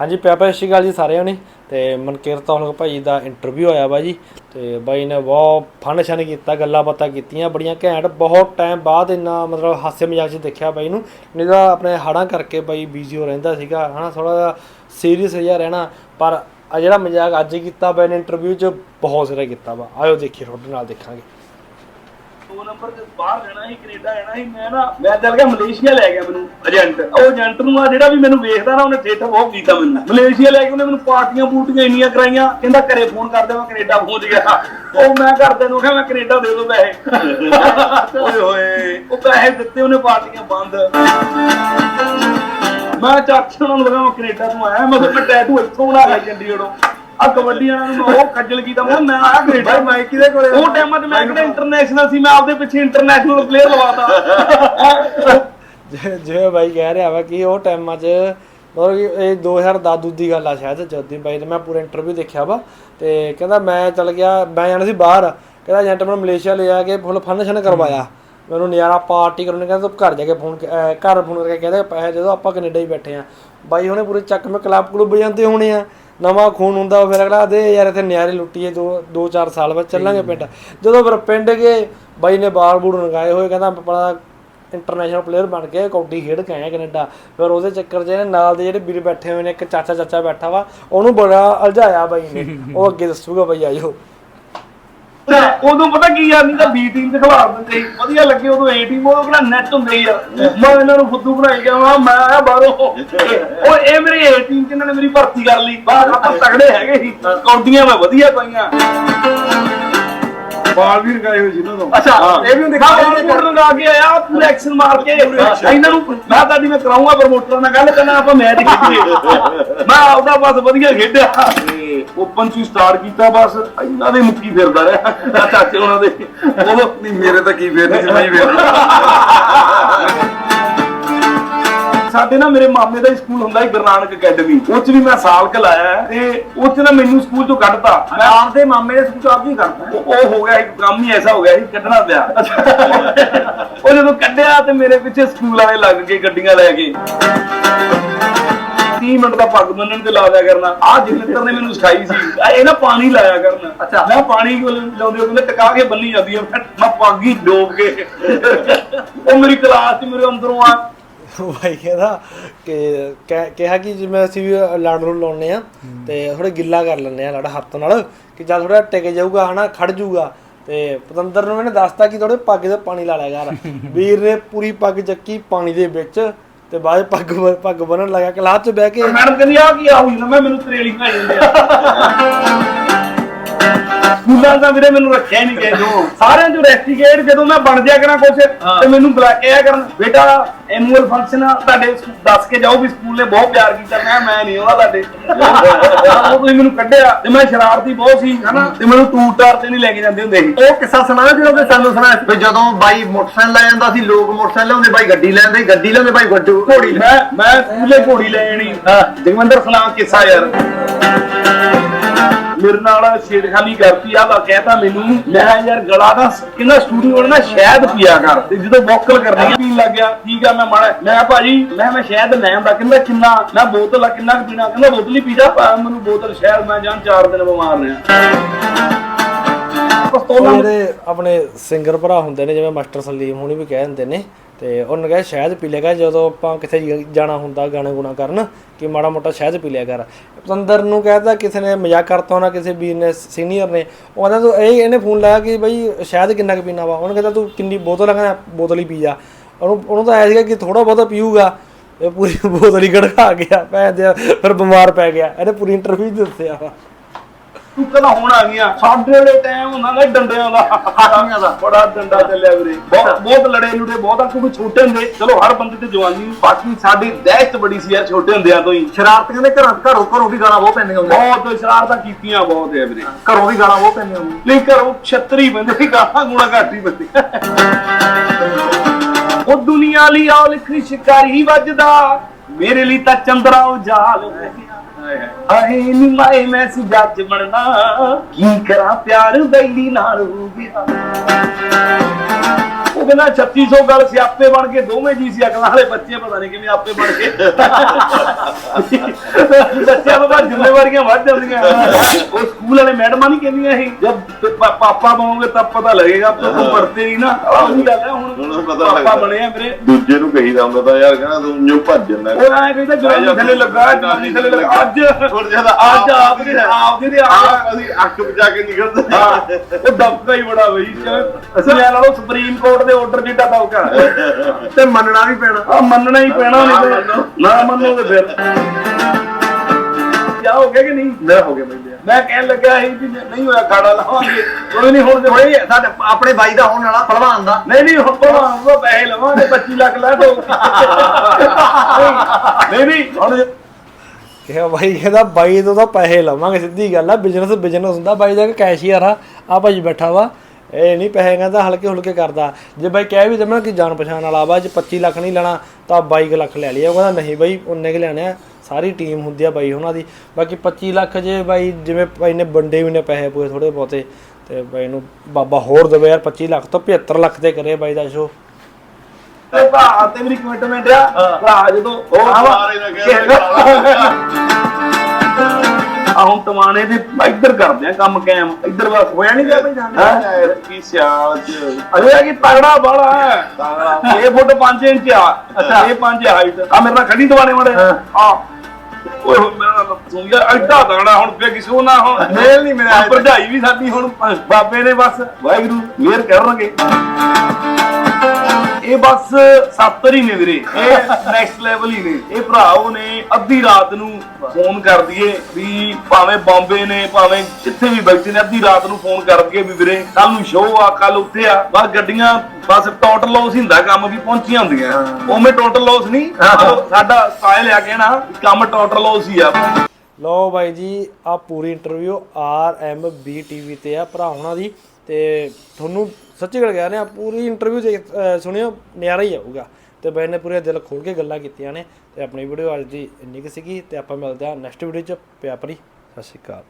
ਹਾਂਜੀ ਪਿਆਪਾ ਸਤਿ ਸ਼੍ਰੀ ਅਕਾਲ ਜੀ ਸਾਰਿਆਂ ਨੇ। ਤੇ ਮਨਕੀਰਤ ਤੌਲਕ ਭਾਈ ਦਾ ਇੰਟਰਵਿਊ ਆਇਆ ਵਾ ਜੀ। ਤੇ ਬਾਈ ਨੇ ਬਹੁਤ ਫਨ ਸ਼ਨ ਕੀਤਾ, ਗੱਲਾਂ ਬਾਤਾਂ ਕੀਤੀਆਂ, ਬੜੀਆਂ ਘੈਂਟ। ਬਹੁਤ ਟਾਈਮ ਬਾਅਦ ਇੰਨਾ ਮਤਲਬ ਹਾਸੇ ਮਜ਼ਾਕ 'ਚ ਦੇਖਿਆ ਬਾਈ ਨੂੰ। ਨਹੀਂ ਤਾਂ ਆਪਣੇ ਹਾੜਾਂ ਕਰਕੇ ਬਾਈ ਬਿਜ਼ੀ ਹੋ ਰਹਿੰਦਾ ਸੀਗਾ। ਹਨਾ ਥੋੜਾ ਜਿਹਾ ਸੀਰੀਅਸ ਜਿਹਾ ਰਹਿਣਾ। ਪਰ ਆ ਜਿਹੜਾ ਮਜ਼ਾਕ ਅੱਜ ਕੀਤਾ ਬਾਈ ਨੇ ਇੰਟਰਵਿਊ 'ਚ, ਬਹੁਤ ਸਿਰੇ ਕੀਤਾ ਵਾ। ਆਇਓ ਦੇਖੀਏ, ਤੁਹਾਡੇ ਨਾਲ ਦੇਖਾਂਗੇ। ਦੋ ਨੰਬਰ ਤੇ ਬਾਹਰ ਜਾਣਾ ਸੀ ਕੈਨੇਡਾ ਜਾਣਾ ਸੀ ਮੈਂ ਨਾ ਮੈਂ ਚੱਲ ਗਿਆ ਮਲੇਸ਼ੀਆ ਲੈ ਗਿਆ ਮੈਨੂੰ ਏਜੰਟ ਉਹ ਏਜੰਟ ਨੂੰ ਆ ਜਿਹੜਾ ਵੀ ਮੈਨੂੰ ਵੇਖਦਾ ਨਾ ਉਹਨੇ ਥੇਟਰ ਬਹੁਤ ਕੀਤਾ ਮੈਨੂੰ ਮਲੇਸ਼ੀਆ ਲੈ ਕੇ ਉਹਨੇ ਮੈਨੂੰ ਪਾਰਟੀਆਂ ਬੂਟੀਆਂ ਇੰਨੀਆਂ ਕਰਾਈਆਂ ਕਹਿੰਦਾ ਘਰੇ ਫੋਨ ਕਰ ਦੇ ਮੈਂ ਕੈਨੇਡਾ ਪਹੁੰਚ ਗਿਆ। ਉਹ ਮੈਂ ਘਰਦਿਆਂ ਨੂੰ ਕਿਹਾ ਮੈਂ ਕੈਨੇਡਾ ਦੇ ਦੋ ਪੈਸੇ। ਓਏ ਹੋਏ। ਉਹ ਪੈਸੇ ਦਿੱਤੇ ਉਹਨੇ ਪਾਰਟੀਆਂ ਬੰਦ। ਮੈਂ ਚਾਚਾ ਉਹਨਾਂ ਨੂੰ ਲਗਾ ਮੈਂ ਕੈਨੇਡਾ ਤੋਂ ਆਇਆ ਮੈਂ ਕਿਹਾ ਟੈਟੂ ਇੱਥੋਂ ਬਣਾ ਲਿਆ ਚੰਡੀਗੜ੍ਹੋਂ। ਆ ਕਬੱਡੀ ਵਾਲਿਆਂ ਨੂੰ ਮੈਂ ਉਹ ਖੱਜਲ ਕੀਤਾ ਮੈਂ ਕਿਹਾ ਮੈਂ ਆਇਆ ਕੈਨੇਡਾ ਮੈਂ ਕਿਹਦੇ ਕੋਲੇ ਉਹ ਟਾਈਮਾਂ 'ਚ ਮੈਂ ਕਿਹੜਾ ਇੰਟਰਨੈਸ਼ਨਲ ਸੀ ਮੈਂ ਆਪਦੇ ਪਿੱਛੇ ਇੰਟਰਨੈਸ਼ਨਲ ਪਲੇਅਰ ਲਵਾਤਾ। ਜਿਵੇਂ ਬਾਈ ਕਹਿ ਰਿਹਾ ਵਾ ਕਿ ਉਹ ਟਾਈਮਾਂ 'ਚ ਮਤਲਬ ਕਿ ਇਹ 2010 ਦੂਜੀ ਦੀ ਗੱਲ ਆ ਸ਼ਾਇਦ ਜਦੀ ਬਾਈ ਨੇ ਮੈਂ ਪੂਰਾ ਇੰਟਰਵਿਊ ਦੇਖਿਆ ਵਾ ਤੇ ਕਹਿੰਦਾ ਮੈਂ ਚਲ ਗਿਆ ਮੈਂ ਜਾਣਾ ਸੀ ਬਾਹਰ ਕਹਿੰਦਾ ਏਜੰਟ ਮੈਨੂੰ ਮਲੇਸ਼ੀਆ ਲੈ ਆ ਕੇ ਫੁੱਲ ਫੰਕਸ਼ਨ ਕਰਵਾਇਆ ਮੈਨੂੰ ਨਜ਼ਾਰਾ ਪਾਰਟੀ ਕਰਨ ਕਹਿੰਦਾ ਤੂੰ ਘਰ ਜਾ ਕੇ ਫੋਨ ਘਰ ਫੋਨ ਕਰਕੇ ਕਹਿੰਦਾ ਪੈਸੇ ਜਦੋਂ ਆਪਾਂ ਕੈਨੇਡਾ ਹੀ ਬੈਠੇ ਆ। ਬਾਈ ਹੁਣੇ ਪੂਰੇ ਚੱਕ ਮੇ ਕਲੱਬ ਕਲੁੱਬ ਜਾਂਦੇ ਹੋਣੇ ਆ। ਨਵਾਂ ਖੂਨ ਹੁੰਦਾ ਫਿਰ ਅਗਲਾ ਦੇ ਯਾਰ ਇੱਥੇ ਨਿਆਰੇ ਲੁੱਟੀਏ ਦੋ ਦੋ ਚਾਰ ਸਾਲ ਬਾਅਦ ਚੱਲਾਂਗੇ ਪਿੰਡ। ਜਦੋਂ ਫਿਰ ਪਿੰਡ ਗਏ ਬਾਈ ਨੇ ਬਾਲ ਬੂੜ ਲਗਾਏ ਹੋਏ ਕਹਿੰਦਾ ਬੜਾ ਇੰਟਰਨੈਸ਼ਨਲ ਪਲੇਅਰ ਬਣ ਕੇ ਕੌਡੀ ਖੇਡ ਕੇ ਆਇਆ ਕੈਨੇਡਾ। ਫਿਰ ਉਹਦੇ ਚੱਕਰ 'ਚ ਇਹਨੇ ਨਾਲ ਦੇ ਜਿਹੜੇ ਵੀਰ ਬੈਠੇ ਹੋਏ ਨੇ ਇੱਕ ਚਾਚਾ ਚਾਚਾ ਬੈਠਾ ਵਾ ਉਹਨੂੰ ਬੜਾ ਅਲਝਾਇਆ ਬਾਈ ਨੇ। ਉਹ ਅੱਗੇ ਦੱਸੂਗਾ ਬਾਈ ਆਇਓ। ਉਦੋਂ ਪਤਾ ਕੀ ਯਾਰ ਨਹੀਂ ਤਾਂ ਬੀ ਟੀਮ ਤੇ ਖਿਲਾਰ ਦਿੰਦੇ ਸੀ। ਵਧੀਆ ਲੱਗੇ ਉਦੋਂ ਏ ਟੀਮ ਉਹ ਕਿਹੜਾ ਨੈਟ ਹੁੰਦੇ ਹੀ ਆ ਮੈਂ ਇਹਨਾਂ ਨੂੰ ਫੁੱਦੂ ਬਣਾਈ ਜਾਵਾਂ ਮੈਂ ਆਇਆ ਬਾਹਰੋਂ। ਉਹ ਇਹ ਮੇਰੇ ਏ ਟੀਮ ਚ ਇਹਨਾਂ ਨੇ ਮੇਰੀ ਭਰਤੀ ਕਰ ਲਈ। ਬਾਹਰ ਆਪਾਂ ਤਗੜੇ ਹੈਗੇ ਸੀ। ਕੌਡੀਆਂ ਮੈਂ ਵਧੀਆ ਪਾਈਆਂ। ਬਾਲ ਵੀ ਰਗਾਏ ਹੋਏ ਸੀ ਨਾ ਤੋਂ। ਅੱਛਾ ਇਹ ਵੀ ਦਿਖਾ ਬਾਲ ਲਗਾ ਕੇ ਆਇਆ ਪੂਰਾ ਐਕਸ਼ਨ ਮਾਰ ਕੇ ਇਹਨਾਂ ਨੂੰ ਮੈਂ ਤੁਹਾਡੀ ਮੈਂ ਕਰਾਉਂਗਾ ਪ੍ਰਮੋਟਰ ਨਾਲ ਗੱਲ ਕਰਨਾ ਆਪਾਂ ਮੈਚ ਖੇਡੀਏ। ਮੈਂ ਆਪਦਾ ਬਸ ਵਧੀਆ ਖੇਡਿਆ। ਓਪਨ ਚ ਸਟਾਰਟ ਕੀਤਾ ਬਸ ਇਹਨਾਂ ਦੇ ਮੁੱਕੀ ਫਿਰਦਾ ਰਿਹਾ। ਚਾਚੇ ਉਹਨਾਂ ਦੇ। ਉਦੋਂ ਨਹੀਂ ਮੇਰੇ ਤਾਂ ਕੀ ਫੇਰ ਨਹੀਂ ਸੀ ਮੈਂ ਹੀ ਫੇਰ। ਸਾਡੇ ਨਾ ਮੇਰੇ ਮਾਮੇ ਦਾ ਹੀ ਸਕੂਲ ਹੁੰਦਾ ਹੈ ਗੁਰੂ ਨਾਨਕ ਅਕੈਡਮੀ। ਉਹ ਚ ਵੀ ਮੈਂ ਸਾਲ ਕ ਲਾਇਆ ਹੈ ਤੇ ਉਹ ਚ ਨਾ ਮੈਨੂੰ ਸਕੂਲ ਚੋਂ ਕੱਢਤਾ। ਮੈਂ ਆਪਦੇ ਮਾਮੇ ਦੇ ਸਕੂਲ ਚ ਆਪ ਹੀ ਕਰਦਾ ਉਹ ਉਹ ਹੋ ਗਿਆ ਇੱਕ ਕੰਮ ਹੀ ਐਸਾ ਹੋ ਗਿਆ ਸੀ ਕੱਢਣਾ ਪਿਆ। ਉਹ ਜਦੋਂ ਕੱਢਿਆ ਤੇ ਮੇਰੇ ਪਿੱਛੇ ਸਕੂਲ ਵਾਲੇ ਲੱਗ ਗਏ ਗੱਡੀਆਂ ਲੈ ਕੇ। 30 ਮਿੰਟ ਦਾ ਪੱਗ ਬੰਨਣ ਤੇ ਲਾ ਦਿਆ ਕਰਨਾ। ਆਹ ਜਗਿੰਦਰ ਨੇ ਮੈਨੂੰ ਸਿਖਾਈ ਸੀ। ਆ ਇਹ ਨਾ ਪਾਣੀ ਲਾਇਆ ਕਰਨਾ। ਅੱਛਾ। ਮੈਂ ਪਾਣੀ ਲਾਉਂਦੇ ਹੋ ਕਹਿੰਦੇ ਟਕਾ ਕੇ ਬੰਨੀ ਜਾਂਦੀ ਆ। ਮੈਂ ਪੱਗ ਹੀ ਡੋਬ ਕੇ। ਉਹ ਮੇਰੀ ਕਲਾਸ ਚ ਮੇਰੇ ਅੰਦਰੋਂ ਆ ਬਾਈ ਕਹਿੰਦਾ ਕਿ ਕਹਿ- ਕਿਹਾ ਕਿ ਜਿਵੇਂ ਅਸੀਂ ਵੀ ਲੜ ਨੂੰ ਲਾਉਨੇ ਆ ਤੇ ਥੋੜੇ ਗਿੱਲਾ ਕਰ ਲੈਂਦੇ ਆ ਲੜ ਹੱਥ ਨਾਲ ਕਿ ਜਦ ਥੋੜਾ ਟਿਕ ਜਾਊਗਾ ਹਨਾ ਖੜ ਜਾਊਗਾ ਤੇ ਪਤੰਦਰ ਨੂੰ ਇਹਨੇ ਦੱਸਤਾ ਕਿ ਥੋੜੇ ਪੱਗ ਤੇ ਪਾਣੀ ਲਾ ਲਿਆ ਕਰ। ਵੀਰ ਨੇ ਪੂਰੀ ਪੱਗ ਚੱਕੀ ਪਾਣੀ ਦੇ ਵਿੱਚ ਤੇ ਬਾਅਦ 'ਚ ਪੱਗ ਪੱਗ ਬੰਨਣ ਲੱਗਾ ਕਲਾਸ 'ਚ ਬਹਿ ਕੇ ਮੈਡਮ ਕਹਿੰਦੀ ਆ ਕੀ ਆ ਹੋਈ ਨਾ ਮੈਂ ਮੈਨੂੰ ਤਰੇਲੀ ਖਾਈ ਜਾਂਦੇ ਆ ਸਕੂਲਾਂ ਦਾ ਵੀਰੇ ਮੈਨੂੰ ਰੱਖਿਆ ਹੀ ਨਹੀਂ ਗਏ ਜੋ ਸਾਰਿਆਂ ਚੋਂ ਰੈਸਟੀਗੇਟ ਜਦੋਂ ਮੈਂ ਬਣ ਜਾ ਕਰਾਂ ਕੁਛ ਤੇ ਮੈਨੂੰ ਬੁਲਾ ਕੇ ਆਇਆ ਕਰਨ। ਬੇਟਾ ਐਨੂਅਲ ਫੰਕਸ਼ਨ ਆ ਤੁਹਾਡੇ ਸਕੂ- ਦੱਸ ਕੇ ਜਾਓ ਵੀ ਸਕੂਲ ਨੇ ਬਹੁਤ ਪਿਆਰ ਕੀਤਾ। ਮੈਂ ਕਿਹਾ ਮੈਂ ਨਹੀਂ ਉਹਦਾ ਤੁਹਾਡੇ। ਉਹ ਤੁਸੀਂ ਮੈਨੂੰ ਕੱਢਿਆ ਤੇ ਮੈਂ ਸ਼ਰਾਰਤੀ ਬਹੁਤ ਸੀ ਹਨਾ? ਤੇ ਮੈਨੂੰ ਟੂਰ ਟਾਰ ਤੇ ਨਹੀਂ ਲੈ ਕੇ ਜਾਂਦੇ ਹੁੰਦੇ ਸੀ। ਉਹ ਕਿੱਸਾ ਸੁਣਾ ਜਿਹੜਾ ਕਿ ਸਾਨੂੰ ਸੁਣਾ ਵੀ ਜਦੋਂ ਬਾਈ ਮੋਟਰਸਾਈਕਲ ਲੈ ਜਾਂਦਾ ਸੀ ਲੋਕ ਮੋਟਰਸਾਈਕਲ ਲਿਆਉਂਦੇ ਬਾਈ ਗੱਡੀ ਲੈਂਦੇ ਗੱਡੀ ਲਿਆਉਂਦੇ ਬਾਈ ਗੱਡੂ ਘੋੜੀ ਲੈ ਮੈਂ ਮੈਂ ਸਕੂਲੇ ਘੋੜੀ ਲੈ ਆਣੀ ਜਗਵਿੰਦਰ ਸੁਣਾ ਕਿੱਸਾ ਯਾਰ। ਮੇਰੇ ਨਾਲ ਛੇੜਖਾਨੀ ਕਰਤੀ ਆ ਵਾ ਕਹਿਤਾ ਮੈਨੂੰ। ਮੈਂ ਕਿਹਾ ਯਾਰ ਗਲਾ ਦਾ ਕਿੰਨਾ ਸਟੂਡੀਓ ਨਾ ਸ਼ਹਿਦ ਪੀਆ ਕਰ ਤੇ ਜਦੋਂ ਵੋਕਲ ਕਰਨੀ ਆ, ਪੀਣ ਲੱਗ ਗਿਆ। ਠੀਕ ਆ ਮੈਂ ਮਾੜਾ ਮੈਂ ਕਿਹਾ ਭਾਜੀ ਮੈਂ ਕਿਹਾ ਮੈਂ ਸ਼ਹਿਦ ਲੈ ਆਂਦਾ ਕਹਿੰਦਾ ਕਿੰਨਾ ਮੈਂ ਬੋਤਲ ਆ ਕਿੰਨਾ ਕੁ ਪੀਣਾ ਕਹਿੰਦਾ ਬੋਤਲ ਹੀ ਪੀ ਜਾ ਮੈਨੂੰ ਬੋਤਲ ਸ਼ਹਿਦ ਮੈਂ ਜਾਨ ਚਾਰ ਦਿਨ ਬਿਮਾਰ ਰਿਹਾ। ਪਸਤੌਲਾਂ ਜਿਹੜੇ ਆਪਣੇ ਸਿੰਗਰ ਭਰਾ ਹੁੰਦੇ ਨੇ ਜਿਵੇਂ ਮਾਸਟਰ ਸਲੀਮ ਹੁਣੀ ਵੀ ਕਹਿ ਦਿੰਦੇ ਨੇ ਤੇ ਉਹਨੇ ਕਿਹਾ ਸ਼ਾਇਦ ਪੀ ਕਰ ਜਦੋਂ ਆਪਾਂ ਜ- ਜਾਣਾ ਹੁੰਦਾ ਗਾਣੇ ਗੁਣਾ ਕਰਨ ਕਿ ਮਾੜਾ ਮੋਟਾ ਸ਼ਾਇਦ ਪੀ ਲਿਆ ਕਰ। ਪਤੰਦਰ ਨੂੰ ਕਹਿਤਾ ਕਿਸੇ ਨੇ ਮਜ਼ਾਕ ਕਰਤਾ ਹੋਣਾ ਕਿਸੇ ਵੀਰ ਨੇ ਸੀਨੀਅਰ ਨੇ ਉਹ ਕਹਿੰਦਾ ਤੂੰ ਇਹ ਇਹਨੇ ਫੋਨ ਲਾਇਆ ਕਿ ਬਈ ਸ਼ਾਇਦ ਕਿੰਨਾ ਕੁ ਪੀਣਾ ਵਾ? ਉਹਨੇ ਕਹਿੰਦਾ ਤੂੰ ਕਿੰਨੀ ਬੋਤਲ ਕਹਿੰਦਾ ਬੋਤਲ ਹੀ ਪੀ ਜਾ। ਉਹਨੂੰ ਉਹਨੂੰ ਤਾਂ ਐ ਸੀਗਾ ਕਿ ਥੋੜਾ ਬਹੁਤਾ ਪੀਊਗਾ ਇਹ ਪੂਰੀ ਬੋਤਲ ਹੀ ਗੜਖਾ ਗਿਆ ਭੈਣ ਦੇ ਫਿਰ ਬਿਮਾਰ ਪੈ ਗਿਆ ਇਹਨੇ ਪੂਰੀ ਇੰਟਰਵਿਊ ਦੱਸਿਆ ਵਾ ਤੂੰ ਕਦਾ ਹੁਣ ਆ ਗਈਆਂ। ਸਾਡੇ ਵਾਲੇ ਟਾਈਮ ਹੁੰਦਾ ਨਾ ਡੰਡਿਆਂ ਦਾ। ਹਾਥੀਆਂ ਦਾ। ਬੜਾ ਡੰਡਾ ਚੱਲਿਆ ਵੀਰੇ। ਬਹੁਤ ਬਹੁਤ ਲੜੇ ਲੁੜੇ ਬਹੁਤ ਆ ਕਿਉਂਕਿ ਛੋਟੇ ਹੁੰਦੇ ਚਲੋ ਹਰ ਬੰਦੇ ਤੇ ਜਵਾਨੀ ਬਾਕੀ ਸਾਡੀ ਦਹਿਸ਼ਤ ਬੜੀ ਸੀ ਯਾਰ ਛੋਟੇ ਹੁੰਦਿਆਂ ਤੋਂ ਹੀ। ਸ਼ਰਾਰਤੀਆਂ ਦੇ ਘਰਾਂ ਘਰੋਂ ਘਰੋਂ ਵੀ ਗਾਲਾਂ ਬਹੁਤ ਪੈਂਦੀਆਂ ਹੁੰਦੀਆਂ। ਬਹੁਤ ਸ਼ਰਾਰਤਾਂ ਕੀਤੀਆਂ ਬਹੁਤ ਹੈ ਵੀਰੇ। ਘਰੋਂ ਵੀ ਗਾਲਾਂ ਬਹੁਤ ਪੈਂਦੀਆਂ ਹੁੰਦੀਆਂ। ਨਹੀਂ ਘਰੋਂ ਛਤਰੀ ਬੰਦੇ ਸੀ ਗਾਹਾਂ ਗੁਣਾ ਘੱਟ ਬੰਦੇ ਉਹ ਦੁਨੀਆ ਲਈ ਔਲ ਖਿਸ਼ਕਾਰੀ ਵੱਜਦਾ। ਮੇਰੇ ਲਈ ਤਾਂ ਚੰਦਰਾ ਉਜਾਲ। ਆਏ ਨੀ ਮਾਏ ਮੈਂ ਸੀ ਜੱਜ ਬਣਨਾ। ਕੀ ਕਰਾਂ ਪਿਆਰ ਬੈਲੀ ਨਾਲ ਹੋ ਗਿਆ ਉਹ ਕਹਿੰਦਾ 3600 ਗੱਲ ਸਿਆਪੇ ਬਣ ਕੇ ਦੋਵੇਂ ਜੀ ਸੀ ਅਕਲਾਂ ਵਾਲੇ ਬੱਚੇ ਪਤਾ ਨਹੀਂ ਕਿਵੇਂ ਆਪੇ ਬਣ ਕੇ। ਬੱਚਿਆਂ ਤੋਂ ਬਾਅਦ ਜ਼ਿੰਮੇਵਾਰੀਆਂ ਵੱਧ ਜਾਂਦੀਆਂ। ਉਹ ਸਕੂਲ ਵਾਲੇ ਮੈਡਮਾਂ ਨਹੀਂ ਕਹਿੰਦੀਆਂ ਸੀ ਜਦ ਪਾਪਾ ਬਣੋਗੇ ਤਬ ਪਤਾ ਲੱਗੇਗਾ ਤੂੰ ਤੂੰ ਪੜਤੇ ਨਹੀਂ ਨਾ। ਉਹੀ ਗੱਲ ਹੈ ਹੁਣ ਪਾਪਾ ਲੱਗਦਾ। ਬਣੇ ਆ ਵੀਰੇ ਦੂਜੇ ਨੂੰ ਕਹੀਦਾ ਹੁੰਦਾ ਤਾਂ ਯਾਰ ਕਹਿੰਦਾ ਤੂੰ ਜੋ ਭੱਜ ਜਾਂਦਾ। ਉਹ ਐਂ ਕਹਿੰਦਾ ਜਵਾਨੀ ਥੱਲੇ ਲੱਗਾ ਜਵਾਨੀ ਥੱਲੇ ਲੱਗਾ। ਅੱਜ ਥੋੜਾ ਜਿਹਾ ਅੱਜ ਆਪ ਦੇ ਆਪ ਦੇ ਆਪ। ਆਪ ਅਸੀਂ ਅੱਖ ਬਚਾ ਕੇ ਨਿਕਲਦੇ ਹਾਂ, ਉਹ ਦਬਕਾ ਹੀ ਬੜਾ ਬਈ। ਅਸੀਂ ਲੈ ਲਓ ਸੁਪਰੀਮ ਕੋਰਟ ਦੇ ਆਰਡਰ ਜਿੱਡਾ ਦਬਕਾ ਤੇ ਮੰਨਣਾ ਵੀ ਪੈਣਾ। ਆ ਮੰਨਣਾ ਹੀ ਪੈਣਾ ਨਹੀਂ ਤੇ ਨਾ ਮੰਨੋਗੇ ਫਿਰ। ਕੀ ਹੋ ਗਿਆ ਕਿ ਨਹੀਂ? ਮੇਰਾ ਹੋ ਗਿਆ ਬਈ। ਮੈਂ ਕਹਿਣ ਲੱਗਾ ਸੀ ਕਿ ਜੇ ਨਹੀਂ ਹੋਇਆ ਖਾੜਾ ਲਾਵਾਂਗੇ। ਕੋਈ ਨਹੀਂ ਹੁਣ ਓਏ ਸਾਡੇ ਆਪਣੇ ਬਾਈ ਦਾ ਹੋਣ ਵਾਲਾ ਪਹਿਲਵਾਨ ਦਾ। ਨਹੀਂ ਨਹੀਂ ਹੁਣ ਤੋਂ ਪੈਸੇ ਲਵਾਂਗੇ 25 ਲੱਖ ਲੈ ਦੋ। ਨਹੀਂ ਨਹੀਂ ਹੁਣ ਕਿਹਾ ਬਾਈ ਕਹਿੰਦਾ ਬਾਈ ਤੋਂ ਤਾਂ ਪੈਸੇ ਲਵਾਂਗੇ ਸਿੱਧੀ ਗੱਲ ਆ ਬਿਜ਼ਨਸ ਬਿਜ਼ਨਸ ਹੁੰਦਾ। ਬਾਈ ਦਾ ਕੈਸ਼ੀਅਰ ਆ ਆ ਭਾਜੀ ਬੈਠਾ ਵਾ। ਇਹ ਨਹੀਂ ਪੈਸੇ ਕਹਿੰਦਾ ਹਲਕੇ ਹੁਲਕੇ ਕਰਦਾ। ਜੇ ਬਾਈ ਕਹਿ ਵੀ ਦਮਣਾ ਕਿ ਜਾਣ ਪਛਾਣ ਵਾਲਾ ਵਾ ਜੇ 25 ਲੱਖ ਨਹੀਂ ਲੈਣਾ ਤਾਂ 22 ਲੱਖ ਲੈ ਲਿਆ ਉਹ ਕਹਿੰਦਾ ਨਹੀਂ ਬਾਈ ਉਨੇ ਕੁ ਲੈਣੇ ਆ। ਸਾਰੀ ਟੀਮ ਹੁੰਦੀ ਆ ਬਾਈ ਉਹਨਾਂ ਦੀ। ਬਾਕੀ 25 ਲੱਖ ਜੇ ਬਾਈ ਜਿਵੇਂ ਬਾਈ ਨੇ ਵੰਡੇ ਵੀ ਨੇ ਪੈਸੇ ਪੂਏ ਥੋੜੇ ਬਹੁਤੇ ਤੇ ਬਾਈ ਨੂੰ ਬਾਬਾ ਹੋਰ ਦੇਵੇ ਯਾਰ 25 ਲੱਖ ਤੋਂ 75 ਲੱਖ ਤੇ ਕਰੇ ਬਾਈ ਦਾ ਸ਼ੋ ਤੇ ਭਰਾ ਤੇ ਮੇਰੀ ਕਮਿਟਮੈਂਟ ਆ। ਭਰਾ ਜਦੋਂ ਉਹ ਸਾਰੇ ਨੇ ਹੁਣ ਟਮਾਣੇ ਦੇ ਇੱਧਰ ਕਰਦੇ ਆ ਕੰਮ ਕਾਇਮ। ਇੱਧਰ ਬਸ ਹੋਇਆ ਨਹੀਂ ਗਿਆ ਬਈ ਜਾਣਾ ਕੀ ਸਿਆਲ ਚ? ਅਰੇ ਆ ਕੀ ਤਗੜਾ ਬਾਲਾ ਹੈ। ਤਾਂਗੜਾ 6 ਫੁੱਟ 5 ਇੰਚ ਆ। ਅੱਛਾ ਇਹ 5 ਹਾਈਟ ਆ ਮੇਰੇ ਨਾਲ ਖੜੀ ਦਵਾਣੇ ਵਾਲੇ। ਆ। ਓਏ ਹੋਏ ਮੇਰਾ ਨਾਲ ਐਡਾ ਤਗੜਾ ਹੁਣ ਫੇ ਕਿਸੇ ਨਾ ਹੁਣ। ਮੇਲ ਨਹੀਂ ਮਿਲਿਆ ਆ ਭਰਜਾਈ ਵੀ ਸਾਡੀ ਹੁਣ ਬਾਬੇ ਨੇ ਬਸ। ਵਾਹਿਗੁਰੂ ਮਿਹਰ ਕਰਨਗੇ। ਇਹ ਬਸ 70 ਹੀ ਨੇ ਵੀਰੇ। ਇਹ ਨੈਕਸਟ ਲੈਵਲ ਹੀ ਨੇ। ਇਹ ਭਰਾਓ ਨੇ ਅੱਧੀ ਰਾਤ ਨੂੰ ਫੋਨ ਕਰ ਦਈਏ ਵੀ ਭਾਵੇਂ ਬੰਬੇ ਨੇ ਭਾਵੇਂ ਜਿੱਥੇ ਵੀ ਬੈਠੇ ਨੇ ਅੱਧੀ ਰਾਤ ਨੂੰ ਫੋਨ ਕਰ ਦਈਏ ਵੀ ਵੀਰੇ ਕੱਲ ਨੂੰ ਸ਼ੋਅ ਆ ਕੱਲ ਉੱਥੇ ਆ। ਬਸ ਗੱਡੀਆਂ ਬਸ ਟੋਟਲ ਲਾਸ ਹੁੰਦਾ ਕੰਮ ਵੀ ਪਹੁੰਚੀਆਂ ਹੁੰਦੀਆਂ। ਉਵੇਂ ਟੋਟਲ ਲਾਸ ਨਹੀਂ। ਸਾਡਾ ਸਟਾਈਲ ਆ ਕਹਿਣਾ ਕੰਮ ਟੋਟਲ ਲਾਸ ਹੀ ਆ। ਲਓ ਬਾਈ ਜੀ ਆ ਪੂਰੀ interview R M B TV ਤੇ ਆ ਭਰਾ ਉਹਨਾਂ ਦੀ। ਤੇ ਤੁਹਾਨੂੰ ਸੱਚੀ ਗੱਲ ਕਹਿ ਰਿਹਾ, ਪੂਰੀ ਇੰਟਰਵਿਊ ਦੇ ਸੁਣਿਓ, ਨਿਆਰਾ ਹੀ ਆਊਗਾ। ਤੇ ਬਾਈ ਨੇ ਪੂਰੇ ਦਿਲ ਖੋਲ ਕੇ ਗੱਲਾਂ ਕੀਤੀਆਂ ਨੇ। ਤੇ ਆਪਣੀ ਵੀਡੀਓ ਅੱਜ ਦੀ ਇੰਨੀ ਕੁ ਸੀਗੀ। ਤੇ ਆਪਾਂ ਮਿਲਦੇ ਆ ਨੈਕਸਟ ਵੀਡੀਓ ਚ। ਪਿਆਪਰੀ ਸਤਿ ਸ਼੍ਰੀ ਅਕਾਲ।